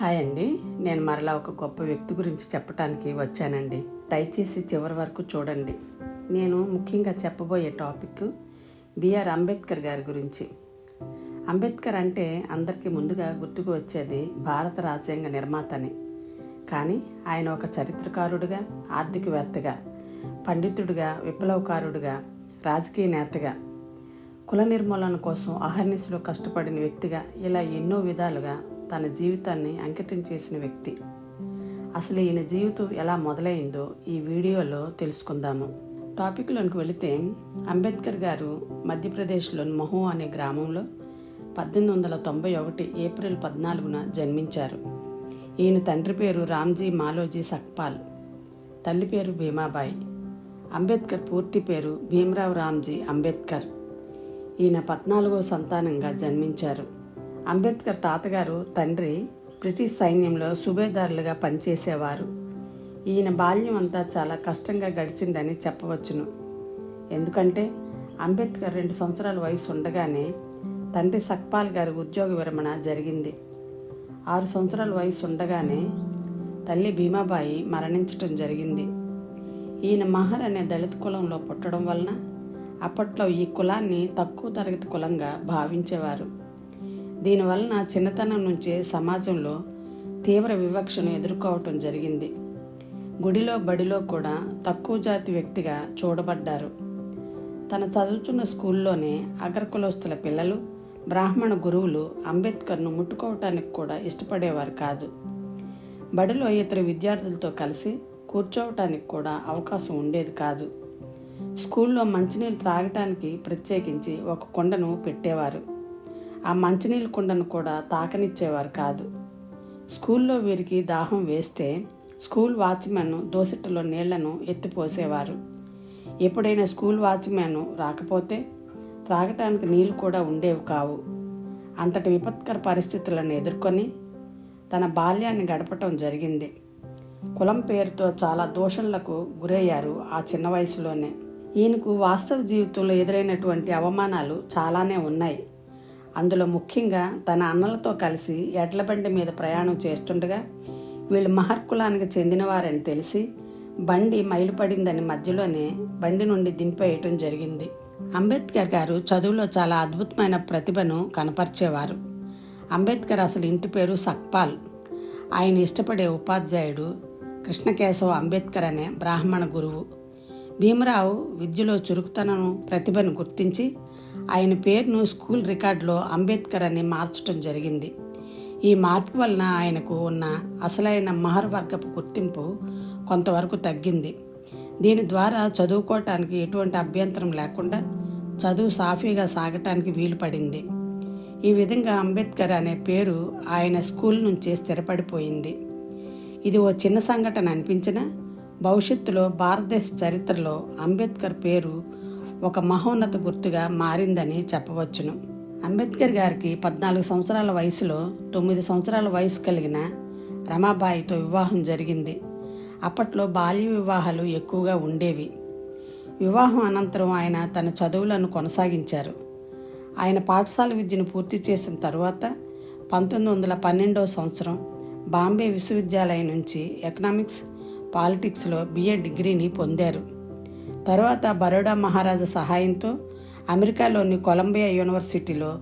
Hi అండి. నేను మరలా ఒక గొప్ప వ్యక్తి గురించి చెప్పడానికి వచ్చానండి. దయచేసి చివరి వరకు చూడండి. నేను ముఖ్యంగా చెప్పబోయే టాపిక్ బిఆర్ అంబేద్కర్ గారి గురించి. అంబేద్కర్ అంటే అందరికీ ముందుగా గుర్తుకు వచ్చేది భారత రాజ్యాంగ నిర్మాతని. కానీ ఆయన ఒక చరిత్రకారుడిగా ఆర్థికవేత్తగా పండితుడిగా విప్లవకారుడిగా రాజకీయ నేతగా కుల నిర్మూలన కోసం అహర్నిశలో కష్టపడిన వ్యక్తిగా ఇలా ఎన్నో విధాలుగా తన జీవితాన్ని అంకితం చేసిన వ్యక్తి. అసలు ఈయన జీవితం ఎలా మొదలైందో ఈ వీడియోలో తెలుసుకుందాము. టాపిక్లోనికి వెళితే అంబేద్కర్ గారు మధ్యప్రదేశ్లోని మహు అనే గ్రామంలో పద్దెనిమిది వందల తొంభై ఒకటి ఏప్రిల్ పద్నాలుగున జన్మించారు. ఈయన తండ్రి పేరు రామ్జీ మాలోజీ సక్పాల్ తల్లి పేరు భీమాబాయి అంబేద్కర్ పూర్తి పేరు భీమరావు రామ్జీ అంబేద్కర్. ఈయన పద్నాలుగో సంతానంగా జన్మించారు. అంబేద్కర్ తాతగారు తండ్రి బ్రిటిష్ సైన్యంలో సుబేదారులుగా పనిచేసేవారు. ఈయన బాల్యం అంతా చాలా కష్టంగా గడిచిందని చెప్పవచ్చును. ఎందుకంటే అంబేద్కర్ రెండు సంవత్సరాల వయసు ఉండగానే తండ్రి సక్పాల్ గారి ఉద్యోగ విరమణ జరిగింది. ఆరు సంవత్సరాల వయసు ఉండగానే తల్లి భీమాబాయి మరణించటం జరిగింది. ఈయన మహర్ అనే దళిత కులంలో పుట్టడం వలన అప్పట్లో ఈ కులాన్ని తక్కువ తరగతి కులంగా భావించేవారు. దీనివలన చిన్నతనం నుంచే సమాజంలో తీవ్ర వివక్షను ఎదుర్కోవటం జరిగింది. గుడిలో బడిలో కూడా తక్కువ జాతి వ్యక్తిగా చూడబడ్డారు. తన చదువుతున్న స్కూల్లోనే అగ్రకులస్తుల పిల్లలు బ్రాహ్మణ గురువులు అంబేద్కర్ను ముట్టుకోవటానికి కూడా ఇష్టపడేవారు కాదు. బడిలో ఇతర విద్యార్థులతో కలిసి కూర్చోవటానికి కూడా అవకాశం ఉండేది కాదు. స్కూల్లో మంచినీళ్ళు త్రాగటానికి ప్రత్యేకించి ఒక కుండను పెట్టేవారు. ఆ మంచినీళ్ళ కుండను కూడా తాకనిచ్చేవారు కాదు. స్కూల్లో వీరికి దాహం వేస్తే స్కూల్ వాచ్మెన్ దోసెట్టులో నీళ్ళను ఎత్తిపోసేవారు ఎప్పుడైనా స్కూల్ వాచ్మెన్ రాకపోతే త్రాగటానికి నీళ్ళు కూడా ఉండేవి కావు. అంతటి విపత్కర పరిస్థితులను ఎదుర్కొని తన బాల్యాన్ని గడపటం జరిగింది. కులం పేరుతో చాలా దోషణలకు గురయ్యారు ఆ చిన్న వయసులోనే. ఈయనకు వాస్తవ జీవితంలో ఎదురైనటువంటి అవమానాలు చాలానే ఉన్నాయి. అందులో ముఖ్యంగా తన అన్నలతో కలిసి ఎడ్ల బండి మీద ప్రయాణం చేస్తుండగా వీళ్ళు మహర్కులానికి చెందినవారని తెలిసి బండి మైలుపడిందని మధ్యలోనే బండి నుండి దింపేయటం జరిగింది. అంబేద్కర్ గారు చదువులో చాలా అద్భుతమైన ప్రతిభను కనపరిచేవారు. అంబేద్కర్ అసలు ఇంటి పేరు సక్పాల్. ఆయన ఇష్టపడే ఉపాధ్యాయుడు కృష్ణకేశవ అంబేద్కర్ అనే బ్రాహ్మణ గురువు. భీమరావు విద్యలో చురుకుతనను ప్రతిభను గుర్తించి ఆయన పేరును స్కూల్ రికార్డులో అంబేద్కర్ అని మార్చడం జరిగింది. ఈ మార్పు వలన ఆయనకు ఉన్న అసలైన మహర్ వర్గపు గుర్తింపు కొంతవరకు తగ్గింది. దీని ద్వారా చదువుకోవటానికి ఎటువంటి అభ్యంతరం లేకుండా చదువు సాఫీగా సాగటానికి వీలు పడింది ఈ విధంగా అంబేద్కర్ అనే పేరు ఆయన స్కూల్ నుంచే స్థిరపడిపోయింది. ఇది ఓ చిన్న సంఘటన అనిపించిన భవిష్యత్తులో భారతదేశ చరిత్రలో అంబేద్కర్ పేరు ఒక మహోన్నత గుర్తుగా మారిందని చెప్పవచ్చును. అంబేద్కర్ గారికి పద్నాలుగు సంవత్సరాల వయసులో తొమ్మిది సంవత్సరాల వయసు కలిగిన రమాబాయితో వివాహం జరిగింది. అప్పట్లో బాల్య వివాహాలు ఎక్కువగా ఉండేవి. వివాహం అనంతరం ఆయన తన చదువులను కొనసాగించారు. ఆయన పాఠశాల విద్యను పూర్తి చేసిన తరువాత పంతొమ్మిది వందల పన్నెండవ సంవత్సరం బాంబే విశ్వవిద్యాలయం నుంచి ఎకనామిక్స్ పాలిటిక్స్లో బిఏ డిగ్రీని పొందారు. తరువాత బరోడా మహారాజా సహాయంతో అమెరికాలోని కొలంబియా యూనివర్సిటీలో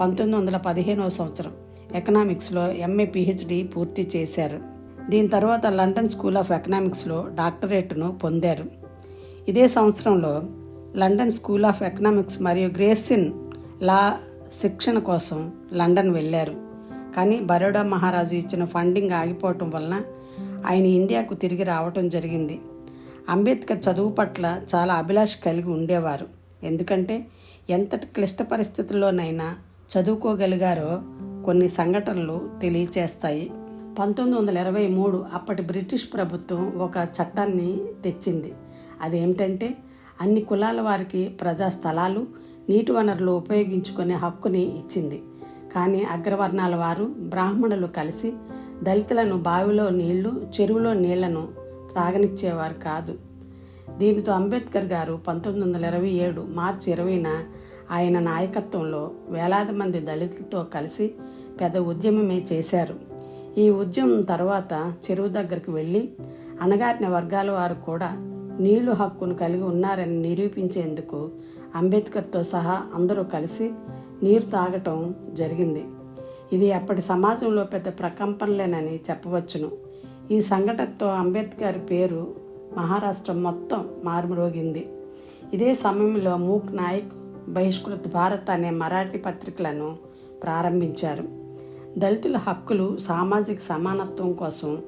పంతొమ్మిది వందల పదిహేనవ సంవత్సరం ఎకనామిక్స్లో ఎంఏ పిహెచ్డి పూర్తి చేశారు. దీని తర్వాత లండన్ స్కూల్ ఆఫ్ ఎకనామిక్స్లో డాక్టరేట్ను పొందారు. ఇదే సంవత్సరంలో లండన్ స్కూల్ ఆఫ్ ఎకనామిక్స్ మరియు గ్రేసిన్ లా శిక్షణ కోసం లండన్ వెళ్ళారు. కానీ బరోడా మహారాజు ఇచ్చిన ఫండింగ్ ఆగిపోవటం వలన ఆయన ఇండియాకు తిరిగి రావటం జరిగింది. అంబేద్కర్ చదువు పట్ల చాలా అభిలాష కలిగి ఉండేవారు. ఎందుకంటే ఎంతటి క్లిష్ట పరిస్థితుల్లోనైనా చదువుకోగలిగారో కొన్ని సంఘటనలు తెలియచేస్తాయి. పంతొమ్మిది వందల ఇరవై మూడు అప్పటి బ్రిటిష్ ప్రభుత్వం ఒక చట్టాన్ని తెచ్చింది. అదేమిటంటే అన్ని కులాల వారికి ప్రజా స్థలాలు నీటి వనరులు ఉపయోగించుకునే హక్కుని ఇచ్చింది. కానీ అగ్రవర్ణాల వారు బ్రాహ్మణులు కలిసి దళితులను బావిలో నీళ్ళు చెరువులో నీళ్ళను సాగనిచ్చేవారు కాదు. దీనితో అంబేద్కర్ గారు పంతొమ్మిది వందల ఇరవై ఏడు మార్చి ఇరవైన ఆయన నాయకత్వంలో వేలాది మంది దళితులతో కలిసి పెద్ద ఉద్యమమే చేశారు. ఈ ఉద్యమం తర్వాత చెరువు దగ్గరికి వెళ్ళి అణగారిన వర్గాల వారు కూడా నీళ్ళు హక్కును కలిగి ఉన్నారని నిరూపించేందుకు అంబేద్కర్తో సహా అందరూ కలిసి నీరు తాగటం జరిగింది. ఇది అప్పటి సమాజంలో పెద్ద ప్రకంపనలేనని చెప్పవచ్చును. ఈ సంఘటనతో అంబేద్కర్ పేరు మహారాష్ట్ర మొత్తం మారుమ్రోగింది. ఇదే సమయంలో మూక్ నాయక్ బహిష్కృత్ భారత్ అనే మరాఠీ పత్రికలను ప్రారంభించారు. దళితుల హక్కులు సామాజిక సమానత్వం కోసం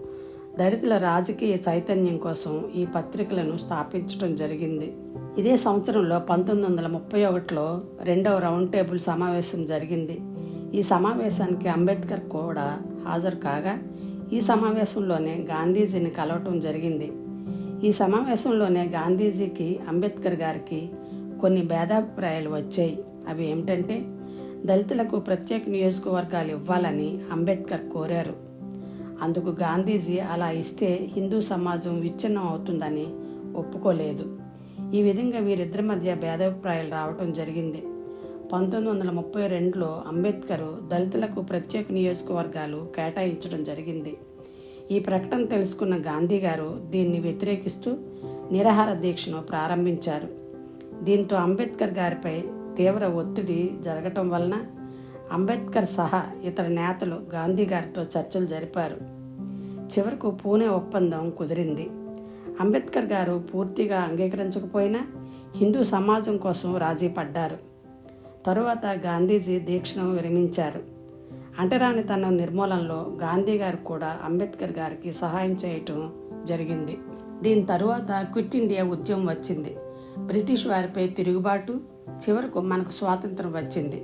దళితుల రాజకీయ చైతన్యం కోసం ఈ పత్రికలను స్థాపించడం జరిగింది. ఇదే సంవత్సరంలో పంతొమ్మిది వందల ముప్పై ఒకటిలో రెండవ రౌండ్ టేబుల్ సమావేశం జరిగింది. ఈ సమావేశానికి అంబేద్కర్ కూడా హాజరు కాగా ఈ సమావేశంలోనే గాంధీజీని కలవటం జరిగింది. ఈ సమావేశంలోనే గాంధీజీకి అంబేద్కర్ గారికి కొన్ని భేదాభిప్రాయాలు వచ్చాయి. అవి ఏమిటంటే దళితులకు ప్రత్యేక నియోజకవర్గాలు ఇవ్వాలని అంబేద్కర్ కోరారు. అందుకు గాంధీజీ అలా ఇస్తే హిందూ సమాజం విచ్ఛిన్నం అవుతుందని ఒప్పుకోలేదు. ఈ విధంగా వీరిద్దరి మధ్య భేదాభిప్రాయాలు రావటం జరిగింది. పంతొమ్మిది వందల ముప్పై రెండులో అంబేద్కర్ దళితులకు ప్రత్యేక నియోజకవర్గాలు కేటాయించడం జరిగింది. ఈ ప్రకటన తెలుసుకున్న గాంధీ గారు దీన్ని వ్యతిరేకిస్తూ నిరాహార దీక్షను ప్రారంభించారు. దీంతో అంబేద్కర్ గారిపై తీవ్ర ఒత్తిడి జరగటం వలన అంబేద్కర్ సహా ఇతర నేతలు గాంధీ గారితో చర్చలు జరిపారు. చివరకు పూణే ఒప్పందం కుదిరింది. అంబేద్కర్ గారు పూర్తిగా అంగీకరించకపోయినా హిందూ సమాజం కోసం రాజీ పడ్డారు. తరువాత గాంధీజీ దీక్షను విరమించారు. అంటరానితనం నిర్మూలనలో గాంధీ గారు కూడా అంబేద్కర్ గారికి సహాయం చేయటం జరిగింది. దీని తరువాత క్విట్ ఇండియా ఉద్యమం వచ్చింది. బ్రిటిష్ వారిపై తిరుగుబాటు చివరకు మనకు స్వాతంత్రం వచ్చింది.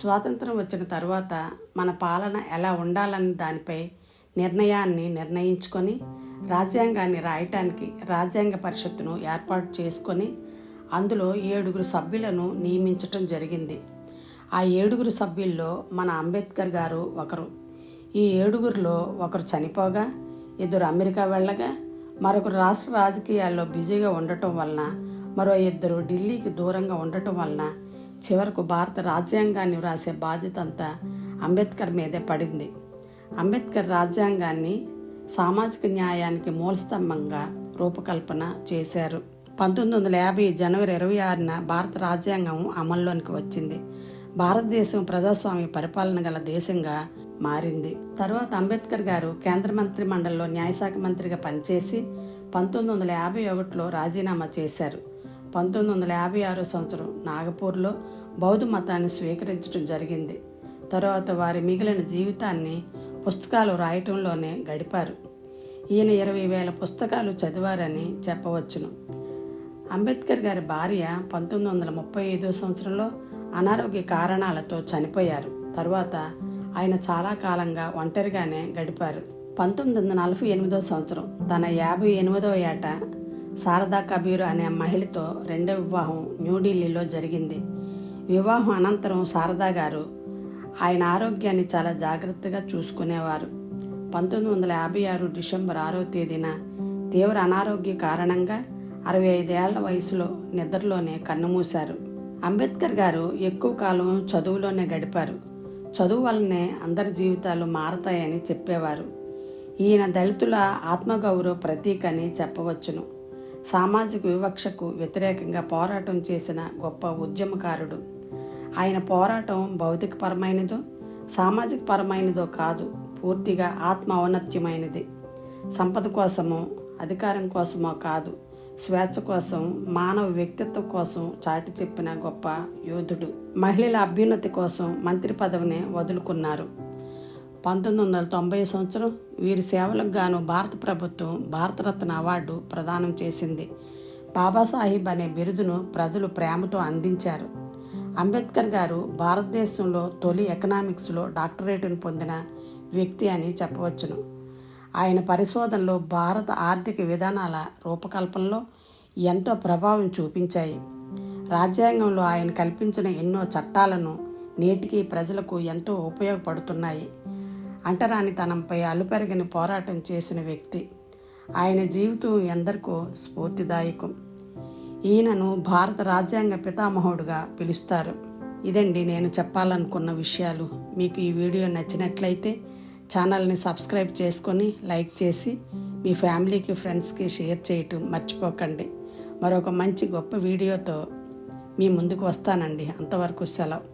స్వాతంత్రం వచ్చిన తర్వాత మన పాలన ఎలా ఉండాలని దానిపై నిర్ణయాన్ని నిర్ణయించుకొని రాజ్యాంగాన్ని రాయటానికి రాజ్యాంగ పరిషత్తును ఏర్పాటు చేసుకొని అందులో ఏడుగురు సభ్యులను నియమించటం జరిగింది. ఆ ఏడుగురు సభ్యుల్లో మన అంబేద్కర్ గారు ఒకరు. ఈ ఏడుగురిలో ఒకరు చనిపోగా ఇద్దరు అమెరికా వెళ్ళగా మరొకరు రాష్ట్ర రాజకీయాల్లో బిజీగా ఉండటం వలన మరో ఇద్దరు ఢిల్లీకి దూరంగా ఉండటం వలన చివరకు భారత రాజ్యాంగాన్ని వ్రాసే బాధ్యత అంతా అంబేద్కర్ మీదే పడింది. అంబేద్కర్ రాజ్యాంగాన్ని సామాజిక న్యాయానికి మూలస్తంభంగా రూపకల్పన చేశారు. పంతొమ్మిది వందల యాభై జనవరి ఇరవై ఆరున భారత రాజ్యాంగం అమల్లోనికి వచ్చింది. భారతదేశం ప్రజాస్వామ్య పరిపాలన గల దేశంగా మారింది. తరువాత అంబేద్కర్ గారు కేంద్ర మంత్రి మండలిలో న్యాయశాఖ మంత్రిగా పనిచేసి పంతొమ్మిది వందల యాభై ఒకటిలో రాజీనామా చేశారు. పంతొమ్మిది వందల యాభై ఆరో సంవత్సరం నాగపూర్లో బౌద్ధ మతాన్ని స్వీకరించడం జరిగింది. తర్వాత వారి మిగిలిన జీవితాన్ని పుస్తకాలు రాయటంలోనే గడిపారు. ఈయన ఇరవై వేల పుస్తకాలు చదివారని చెప్పవచ్చును. అంబేద్కర్ గారి భార్య పంతొమ్మిది వందల ముప్పై ఐదో సంవత్సరంలో అనారోగ్య కారణాలతో చనిపోయారు. తరువాత ఆయన చాలా కాలంగా ఒంటరిగానే గడిపారు. పంతొమ్మిది వందల నలభై ఎనిమిదో సంవత్సరం తన యాభై ఎనిమిదో ఏట శారదా కబీర్ అనే మహిళతో రెండో వివాహం న్యూఢిల్లీలో జరిగింది. వివాహం అనంతరం శారదా గారు ఆయన ఆరోగ్యాన్ని చాలా జాగ్రత్తగా చూసుకునేవారు. పంతొమ్మిది వందల యాభై ఆరు డిసెంబర్ ఆరో తేదీన తీవ్ర అనారోగ్య కారణంగా అరవై ఐదేళ్ళ వయసులో నిద్రలోనే కన్నుమూశారు. అంబేద్కర్ గారు ఎక్కువ కాలం చదువులోనే గడిపారు. చదువు వల్లనే అందరి జీవితాలు మారతాయని చెప్పేవారు. ఈయన దళితుల ఆత్మగౌరవ ప్రతీక అని చెప్పవచ్చును. సామాజిక వివక్షకు వ్యతిరేకంగా పోరాటం చేసిన గొప్ప ఉద్యమకారుడు. ఆయన పోరాటం భౌతికపరమైనదో సామాజిక పరమైనదో కాదు పూర్తిగా ఆత్మ ఔన్నత్యమైనది. సంపద కోసమో అధికారం కోసమో కాదు. స్వేచ్ఛ కోసం మానవ వ్యక్తిత్వం కోసం చాటి చెప్పిన గొప్ప యోధుడు. మహిళల అభ్యున్నతి కోసం మంత్రి పదవిని వదులుకున్నారు. పంతొమ్మిది వందల తొంభై సంవత్సరం వీరి సేవలకు గాను భారత ప్రభుత్వం భారతరత్న అవార్డు ప్రదానం చేసింది. బాబాసాహెబ్ అనే బిరుదును ప్రజలు ప్రేమతో అందించారు. అంబేద్కర్ గారు భారతదేశంలో తొలి ఎకనామిక్స్లో డాక్టరేట్ను పొందిన వ్యక్తి అని చెప్పవచ్చును. ఆయన పరిశోధనలు భారత ఆర్థిక విధానాల రూపకల్పనలో ఎంతో ప్రభావం చూపించాయి. రాజ్యాంగంలో ఆయన కల్పించిన ఎన్నో చట్టాలను నేటికి ప్రజలకు ఎంతో ఉపయోగపడుతున్నాయి. అంటరానితనంపై అలుపెరగని పోరాటం చేసిన వ్యక్తి. ఆయన జీవితం ఎందరికో స్ఫూర్తిదాయకం. ఈయనను భారత రాజ్యాంగ పితామహుడుగా పిలుస్తారు. ఇదండి నేను చెప్పాలనుకున్న విషయాలు. మీకు ఈ వీడియో నచ్చినట్లయితే ఛానల్ని సబ్స్క్రైబ్ చేసుకొని లైక్ చేసి మీ ఫ్యామిలీకి ఫ్రెండ్స్కి షేర్ చేయటం మర్చిపోకండి. మరొక మంచి గొప్ప వీడియోతో మీ ముందుకు వస్తానండి. అంతవరకు సెలవు.